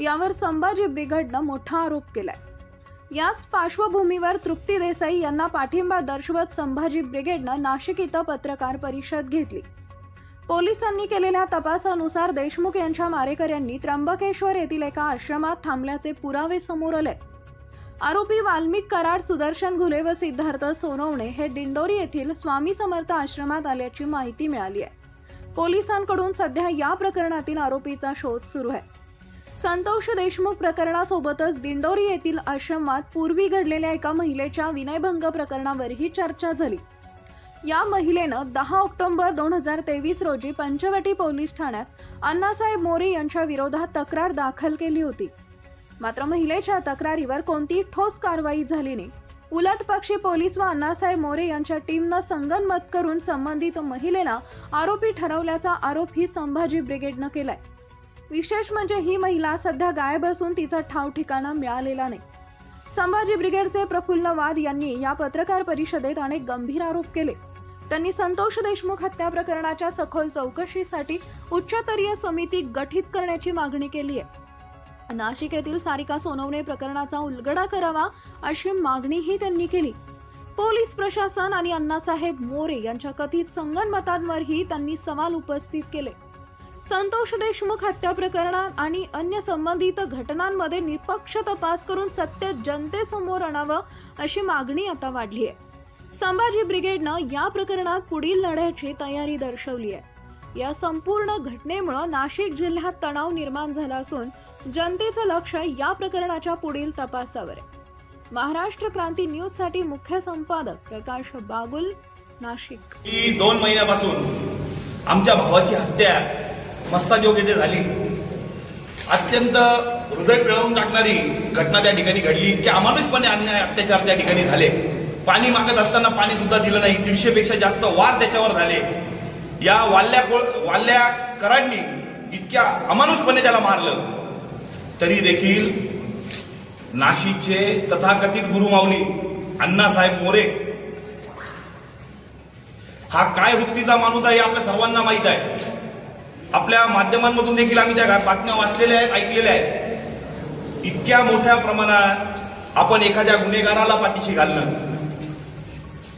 यावर संभाजी ब्रिगेडनं मोठा आरोप केलाय. याच पार्श्वभूमीवर तृप्ती देसाई यांना पाठिंबा दर्शवत संभाजी ब्रिगेडनं नाशिक इथं पत्रकार परिषद घेतली. पोलिसांनी केलेल्या तपासानुसार देशमुख यांच्या मारेकऱ्यांनी त्र्यंबकेश्वर येथील एका आश्रमात थांबल्याचे पुरावे समोर आले आरोपी वाल्मिक कराड सुदर्शन घुले व सिद्धार्थ सोनवणे हे दिंडोरी येथील स्वामी समर्थ आश्रमात आल्याची माहिती मिळाली आहे. पोलिसांकडून सध्या या प्रकरणातील आरोपीचा शोध सुरू आहे. संतोष देशमुख प्रकरणासोबतच दिंडोरी येथील आश्रमात पूर्वी घडलेल्या एका महिलेच्या विनयभंग प्रकरणावरही चर्चा झाली. या महिलेनं दहा ऑक्टोबर दोन हजार तेवीस रोजी पंचवटी पोलीस ठाण्यात अण्णासाहेब मोरे यांच्या विरोधात तक्रार दाखल केली होती. मात्र महिलेच्या तक्रारीवर कोणतीही ठोस कारवाई झाली नाही. उलट पक्षी पोलीस व अण्णासाहेब मोरे यांच्या टीमनं संगनमत करून संबंधित महिलेला आरोपी ठरवल्याचा आरोप ही संभाजी ब्रिगेडनं केलाय. विशेष म्हणजे ही महिला सध्या गायब असून तिचा ठाव ठिकाणा मिळालेला नाही. संभाजी ब्रिगेडचे प्रफुल्ल वाद यांनी या पत्रकार परिषदेत अनेक गंभीर आरोप केले. त्यांनी संतोष देशमुख हत्या प्रकरणाच्या सखोल चौकशीसाठी उच्चस्तरीय समिती गठीत करण्याची मागणी केली आहे. नाशिक येथील सारिका सोनवणे प्रकरणाचा उलगडा करावा अशी मागणीही त्यांनी केली. पोलीस प्रशासन आणि अण्णासाहेब मोरे यांच्या कथित संगनमतांवरही त्यांनी सवाल उपस्थित केले. संतोष देशमुख हत्या प्रकरणात आणि अन्य संबंधित घटनांमध्ये निपक्ष तपास करून सत्य जनतेसमोर आणावं अशी मागणी आता वाढली आहे. संभाजी ब्रिगेडनं या प्रकरणात पुढील लढ्याची तयारी दर्शवली आहे. या संपूर्ण घटनेमुळे नाशिक जिल्ह्यात तणाव निर्माण झाला असून जनतेचं लक्ष या प्रकरणाच्या पुढील तपासावर आहे. महाराष्ट्र क्रांती न्यूजसाठी मुख्य संपादक प्रकाश बागुल नाशिक. दोन महिन्यापासून आमच्या भावाची हत्या मस्ताजोग येथे झाली. अत्यंत हृदय पिळवून टाकणारी घटना त्या ठिकाणी घडली. इतके अमानुषपणे अन्याय अत्याचार त्या ठिकाणी झाले. पाणी मागत असताना पाणी सुद्धा दिलं नाही. दीडशेपेक्षा जास्त वार त्याच्यावर झाले. या वाल्ल्या को- वाल्ल्या कराडनी इतक्या अमानुषपणे त्याला मारलं. तरी देखील नाशिकचे तथाकथित गुरुमाऊली अण्णासाहेब मोरे हा काय वृत्तीचा माणूस आहे हे आपल्या सर्वांना माहीत आहे. आपल्या माध्यमांमधून देखील आम्ही त्या बातम्या वाचलेल्या आहेत ऐकलेल्या आहेत. इतक्या मोठ्या प्रमाणात आपण एखाद्या गुन्हेगाराला पाठीशी घालणं